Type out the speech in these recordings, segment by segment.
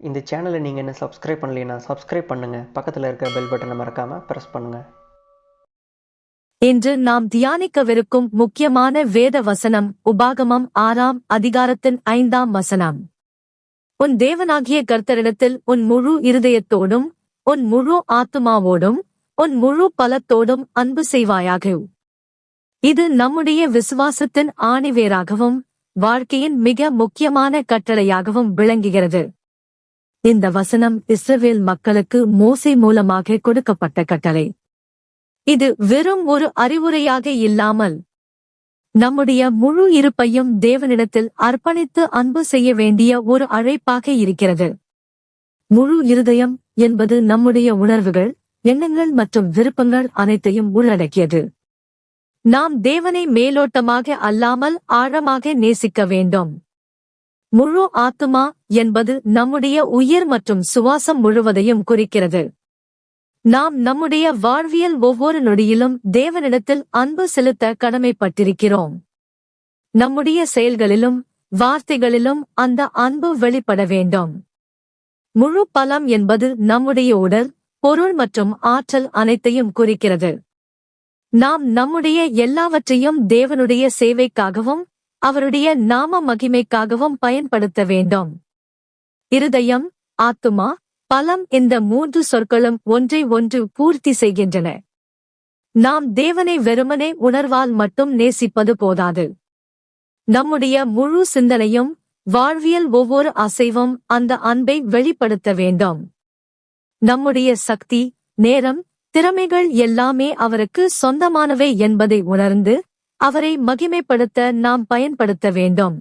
இந்த சேனலை நீங்கள் என்ன சப்ஸ்கிரைப் பண்ணலைன்னா சப்ஸ்கிரைப் பண்ணுங்கள் பக்கத்தில் இருக்கிற பெல் பட்டனை மறக்காமல் ப்ரெஸ் பண்ணுங்கள் இன்று நாம் தியானிக்கவிருக்கும் முக்கியமான வேத வசனம் உபாகமம் ஆறாம் அதிகாரத்தின் ஐந்தாம் வசனம். உன் தேவனாகிய கர்த்தரிடத்தில் உன் முழு இருதயத்தோடும் உன் முழு ஆத்துமாவோடும் உன் முழு பலத்தோடும் அன்பு செய்வாயாக. இது நம்முடைய விசுவாசத்தின் ஆணிவேராகவும் வாழ்க்கையின் மிக முக்கியமான கட்டளையாகவும் விளங்குகிறது. இந்த வசனம் இஸ்ரவேல் மக்களுக்கு மோசை மூலமாக கொடுக்கப்பட்ட கட்டளை. இது வெறும் ஒரு அறிவுரையாக இல்லாமல் நம்முடைய முழு இருப்பையும் தேவனிடத்தில் அர்ப்பணித்து அன்பு செய்ய வேண்டிய ஒரு அழைப்பாக இருக்கிறது. முழு இருதயம் என்பது நம்முடைய உணர்வுகள் எண்ணங்கள் மற்றும் விருப்பங்கள் அனைத்தையும் உள்ளடக்கியது. நாம் தேவனை மேலோட்டமாக அல்லாமல் ஆழமாக நேசிக்க வேண்டும். முழு ஆத்துமா என்பது நம்முடைய உயிர் மற்றும் சுவாசம் முழுவதையும் குறிக்கிறது. நாம் நம்முடைய வாழ்வியல் ஒவ்வொரு நொடியிலும் தேவனிடத்தில் அன்பு செலுத்த கடமைப்பட்டிருக்கிறோம். நம்முடைய செயல்களிலும் வார்த்தைகளிலும் அந்த அன்பு வெளிப்பட வேண்டும். முழு பலம் என்பது நம்முடைய உடல் பொருள் மற்றும் ஆற்றல் அனைத்தையும் குறிக்கிறது. நாம் நம்முடைய எல்லாவற்றையும் தேவனுடைய சேவைக்காகவும் அவருடைய நாம மகிமைக்காகவும் பயன்படுத்த வேண்டும். இருதயம் ஆத்துமா பலம் இந்த மூன்று சொற்களும் ஒன்றை ஒன்று பூர்த்தி செய்கின்றன. நாம் தேவனை வெறுமனே உணர்வால் மட்டும் நேசிப்பது போதாது. நம்முடைய முழு சிந்தனையும் வாழ்வியல் ஒவ்வொரு அசைவும் அந்த அன்பை வெளிப்படுத்த வேண்டும். நம்முடைய சக்தி நேரம் திறமைகள் எல்லாமே அவருக்கு சொந்தமானவை என்பதை உணர்ந்து அவரை மகிமைப்படுத்த நாம் பயன்படுத்த வேண்டும்.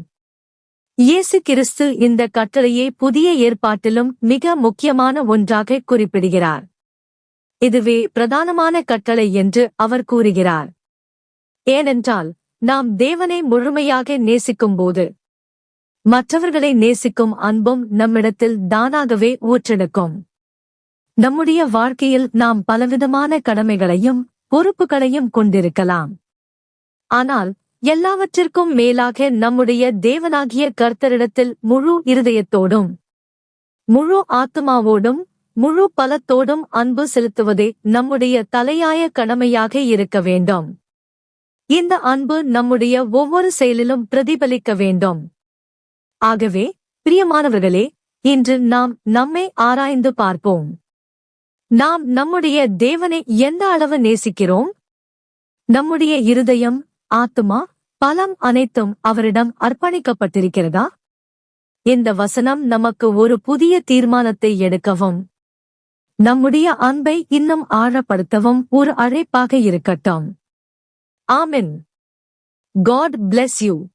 இயேசு கிறிஸ்து இந்த கட்டளையை புதிய ஏற்பாட்டிலும் மிக முக்கியமான ஒன்றாக குறிப்பிடுகிறார். இதுவே பிரதானமான கட்டளை என்று அவர் கூறுகிறார். ஏனென்றால் நாம் தேவனை முழுமையாக நேசிக்கும்போது மற்றவர்களை நேசிக்கும் அன்பும் நம்மிடத்தில் தானாகவே ஊற்றெடுக்கும். நம்முடைய வாழ்க்கையில் நாம் பலவிதமான கடமைகளையும் பொறுப்புகளையும் கொண்டிருக்கலாம். ஆனால் எல்லாவற்றிற்கும் மேலாக நம்முடைய தேவனாகிய கர்த்தரிடத்தில் முழு இருதயத்தோடும் முழு ஆத்மாவோடும் முழு பலத்தோடும் அன்பு செலுத்துவதே நம்முடைய தலையாய கடமையாக இருக்க வேண்டும். இந்த அன்பு நம்முடைய ஒவ்வொரு செயலிலும் பிரதிபலிக்க வேண்டும். ஆகவே பிரியமானவர்களே இன்று நாம் நம்மை ஆராய்ந்து பார்ப்போம். நாம் நம்முடைய தேவனை எந்த அளவு நேசிக்கிறோம்? நம்முடைய இருதயம் ஆத்துமா பலம் அனைத்தும் அவரிடம் அர்ப்பணிக்கப்பட்டிருக்கிறதா? இந்த வசனம் நமக்கு ஒரு புதிய தீர்மானத்தை எடுக்கவும் நம்முடைய அன்பை இன்னும் ஆழப்படுத்தவும் ஒரு அழைப்பாக இருக்கட்டும். ஆமென். God bless you